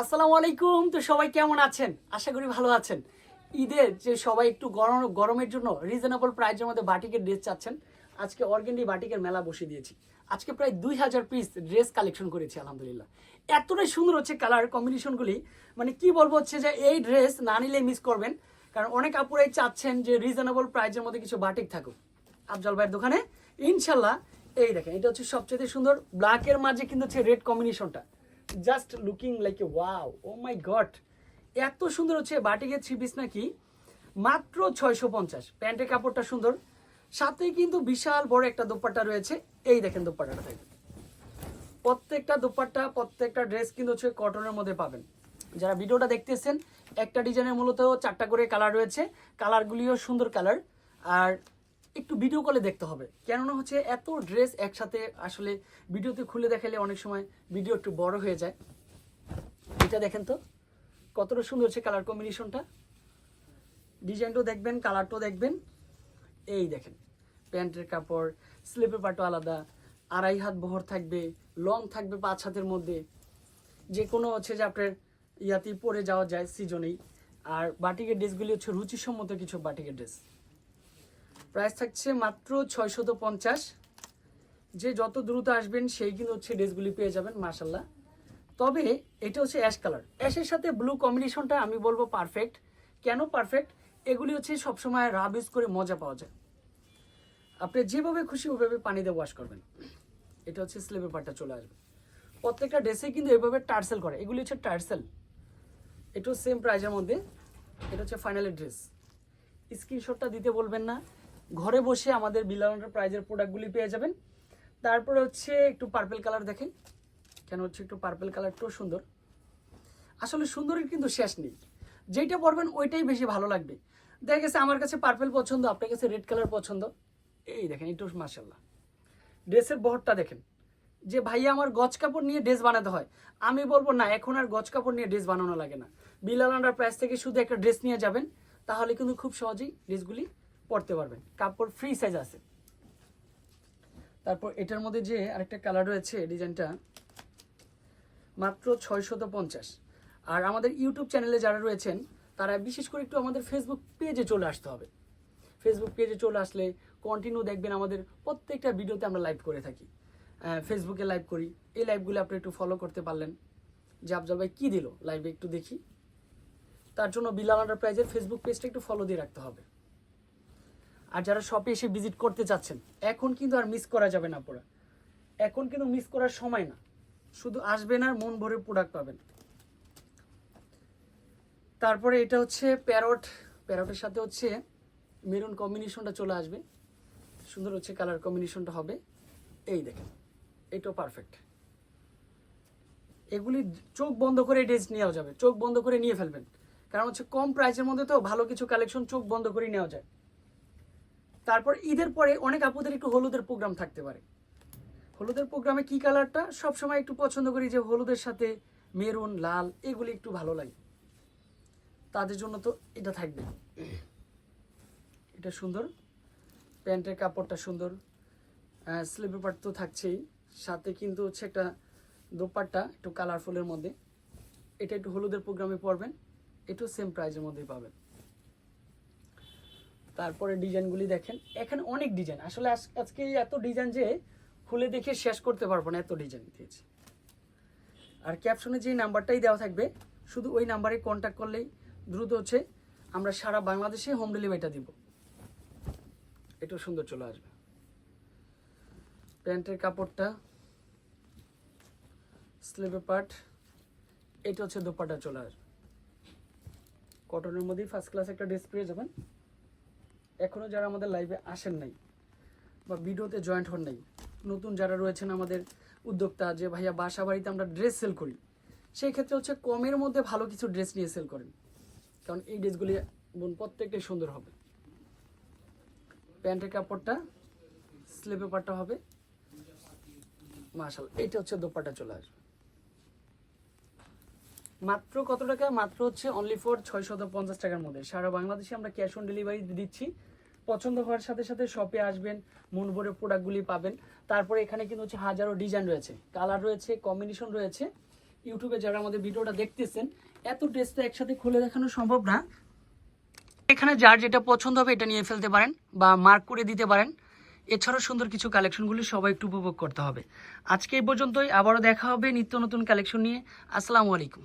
আসসালামু আলাইকুম। তো সবাই কেমন আছেন? আশা করি ভালো আছেন। ঈদের যে সবাই একটু গরম, গরমের জন্য রিজনেবল প্রাইজের মধ্যে বাটিকের ড্রেস চাচ্ছেন। আজকে অর্গেন্ডি বাটিকের মেলা বসে দিয়েছি। আজকে প্রায় দুই হাজার পিস ড্রেস কালেকশন করেছি, আলহামদুলিল্লাহ। এতটাই সুন্দর হচ্ছে কালার কম্বিনেশনগুলি মানে কি বলব হচ্ছে যে এই ড্রেস না নিলে মিস করবেন। কারণ অনেক আপুরাই চাচ্ছেন যে রিজনেবল প্রাইজের মধ্যে কিছু বাটিক থাকুক। আফজল ভাইয়ের দোকানে, ইনশাল্লাহ, এই দেখেন, এটা হচ্ছে সবচেয়ে সুন্দর। ব্ল্যাকের মাঝে কিন্তু হচ্ছে রেড কম্বিনেশনটা just looking like a wow oh my god এত সুন্দর হচ্ছে বাটিকের থ্রি পিস নাকি? মাত্র ছয়শো পঞ্চাশ। প্যান্টের কাপড়টা সুন্দর। সাথে কিন্তু বিশাল বড় একটা দোপাট্টা রয়েছে। এই দেখেন দোপাট্টাটা থাকে প্রত্যেকটা দোপাট্টা, প্রত্যেকটা ড্রেস কিন্তু হচ্ছে কটনের মধ্যে পাবেন। যারা ভিডিওটা দেখতেছেন, একটা ডিজাইনের মূলত চারটা করে কালার রয়েছে। কালারগুলিও সুন্দর কালার আর একটু ভিডিও কলে দেখতে হবে। কেননা হচ্ছে এত ড্রেস একসাথে আসলে ভিডিওতে খুলে দেখালে অনেক সময় ভিডিও একটু বড় হয়ে যায়। এটা দেখেন তো, কতটা সুন্দর হচ্ছে কালার কম্বিনেশনটা ডিজাইনটাও দেখবেন কালারটাও দেখবেন। এই দেখেন, প্যান্টের কাপড়, স্লিপের পাটও আলাদা, আড়াই হাত বহর থাকবে লং থাকবে পাঁচ হাতের মধ্যে। যে কোনো হচ্ছে যে আপনার ইয়াতেই পরে যাওয়া যায় সিজনেই আর বাটিকের ড্রেসগুলি হচ্ছে রুচিসম্মত কিছু বাটিকের ড্রেস প্রাইস থাকছে মাত্র ছয়শত পঞ্চাশ। যে যত দ্রুত আসবেন, সেই কিন্তু হচ্ছে ড্রেসগুলি পেয়ে যাবেন মার্শাল্লাহ তবে এটা হচ্ছে অ্যাশ কালার। অ্যাশের সাথে ব্লু কম্বিনেশনটা আমি বলব পারফেক্ট। কেন পারফেক্ট? এগুলি হচ্ছে সবসময় রাব ইউজ করে মজা পাওয়া যায়। আপনি যেভাবে খুশি ওইভাবে পানি দিয়ে ওয়াশ করবেন। এটা হচ্ছে স্লেবের পাটটা চলে আসবে। প্রত্যেকটা ড্রেসে কিন্তু এভাবে টার্সেল করে। এগুলি হচ্ছে টার্সেল। এটাও সেম প্রাইজের মধ্যে। এটা হচ্ছে ফাইনালের ড্রেস স্ক্রিনশটটা দিতে বলবেন না। ঘরে বসে আমাদের বিলাউন্ডার প্রাইজের প্রোডাক্টগুলি পেয়ে যাবেন। তারপরে হচ্ছে একটু পার্পেল কালার দেখেন। কেন হচ্ছে একটু পার্পেল কালারটাও সুন্দর? আসলে সুন্দরের কিন্তু শেষ নেই। যেইটা পরবেন ওইটাই বেশি ভালো লাগবে। দেখা গেছে আমার কাছে পার্পেল পছন্দ, আপনার কাছে রেড কালার পছন্দ। এই দেখেন একটু মার্শাল্লাহ ড্রেসের বহরটা দেখেন। যে ভাইয়া আমার গজ কাপড় নিয়ে ড্রেস বানাতে হয়, আমি বলব না, এখন আর গজ কাপড় নিয়ে ড্রেস বানানো লাগে না। বিলাল আন্ডার প্রাইস থেকে শুধু একটা ড্রেস নিয়ে যাবেন, তাহলে কিন্তু খুব সহজেই ড্রেসগুলি পরতে পারবেন। কাপড় ফ্রি সাইজ আছে। তারপর এটার মধ্যে যে আরেকটা কালার রয়েছে ডিজাইনটা মাত্র ছয়শত পঞ্চাশ। আর আমাদের ইউটিউব চ্যানেলে যারা রয়েছেন, তারা বিশেষ করে একটু আমাদের ফেসবুক পেজে চলে আসতে হবে। ফেসবুক পেজে চলে আসলে কন্টিনিউ দেখবেন আমাদের প্রত্যেকটা ভিডিওতে আমরা লাইভ করে থাকি। ফেসবুকে লাইভ করি। এই লাইভগুলো আপনি একটু ফলো করতে পারলেন। যে আফজল ভাই কী দিল? লাইভে একটু দেখি। তার জন্য বিলাল আন্ডার প্রাইজের ফেসবুক পেজটা একটু ফলো দিয়ে রাখতে হবে। আর যারা শপে এসে ভিজিট করতে চাচ্ছেন এখন কিন্তু আর মিস করা যাবে না পুরা। এখন কিন্তু মিস করার সময় না। শুধু আসবেন আর মন ভরে প্রোডাক্ট পাবেন। তারপরে এটা হচ্ছে প্যারট প্যারটের সাথে হচ্ছে মেরুন কম্বিনেশনটা চলে আসবে। সুন্দর হচ্ছে কালার কম্বিনেশনটা হবে। এই দেখেন, এটাও পারফেক্ট এগুলি চোখ বন্ধ করে ড্রেস নেওয়া যাবে। চোখ বন্ধ করে নিয়ে ফেলবেন। কারণ হচ্ছে কম প্রাইসের মধ্যে তো ভালো কিছু কালেকশন চোখ বন্ধ করে নেওয়া যায়। তারপর ঈদের পরে অনেক আপুদের একটু হলুদের প্রোগ্রাম থাকতে পারে। হলুদের প্রোগ্রামে কি কালারটা সবসময় একটু পছন্দ করি যে হলুদের সাথে মেরুন, লাল, এগুলি একটু ভালো লাগে। তাদের জন্য তো এটা থাকবে। এটা সুন্দর। প্যান্টের কাপড়টা সুন্দর। স্লিপের পার্ট তো থাকছেই। সাথে কিন্তু হচ্ছে একটা দোপাট্টা একটু কালারফুলের মধ্যে। এটা একটু হলুদের প্রোগ্রামে পড়বেন এটাও সেম প্রাইজের মধ্যেই পাবেন। তারপরে ডিজাইনগুলি দেখেন। এখানে অনেক ডিজাইন। আসলে আজ- আজকে এত ডিজাইন যে খুলে দেখে শেষ করতে পারব না, এত ডিজাইন দিয়েছি। আর ক্যাপশনে যে নাম্বারটাই দেওয়া থাকবে, শুধু ওই নাম্বারে কন্ট্যাক্ট করলেই দ্রুত হচ্ছে আমরা সারা বাংলাদেশে হোম ডেলিভারিটা দিব। এটাও সুন্দর চলে আসবে। প্যান্টের কাপড়টা স্লিভের পার্ট, এটা হচ্ছে দোপাটা চলে আসবে। কটনের মধ্যেই ফার্স্ট ক্লাস একটা ড্রেস পেয়ে যাবেন। এখনও যারা আমাদের লাইভে আসেন নাই বা ভিডিওতে জয়েন্ট হন নাই, নতুন যারা রয়েছেন আমাদের উদ্যোক্তা যে ভাইয়া বাসা বাড়িতে আমরা ড্রেস সেল করি, সেই ক্ষেত্রে হচ্ছে কমের মধ্যে ভালো কিছু ড্রেস নিয়ে সেল করেন। কারণ এই ড্রেসগুলি বোন প্রত্যেকটাই সুন্দর হবে। প্যান্টের কাপড়টা স্লিপে পাটটা হবে। মাশাল এইটা হচ্ছে দোপাটা চলে আসবে। মাত্র কত টাকা? মাত্র হচ্ছে অনলি ফর ছয়শত পঞ্চাশ টাকার মধ্যে। সারা বাংলাদেশে আমরা ক্যাশ অন ডেলিভারি দিচ্ছি। পছন্দ হওয়ার সাথে সাথে শপে আসবেন, মন ভরে প্রোডাক্টগুলি পাবেন। তারপরে এখানে কিন্তু হচ্ছে হাজারো ডিজাইন রয়েছে। কালার রয়েছে কম্বিনেশন রয়েছে। ইউটিউবে যারা আমাদের ভিডিওটা দেখতেছেন, এত ড্রেস তো একসাথে খুলে দেখানো সম্ভব না। এখানে যার যেটা পছন্দ হবে এটা নিয়ে ফেলতে পারেন বা মার্ক করে দিতে পারেন। এছাড়াও সুন্দর কিছু কালেকশনগুলি সবাই একটু উপভোগ করতে হবে। আজকে এই পর্যন্তই। আবারও দেখা হবে নিত্য নতুন কালেকশন নিয়ে। আসসালামু আলাইকুম।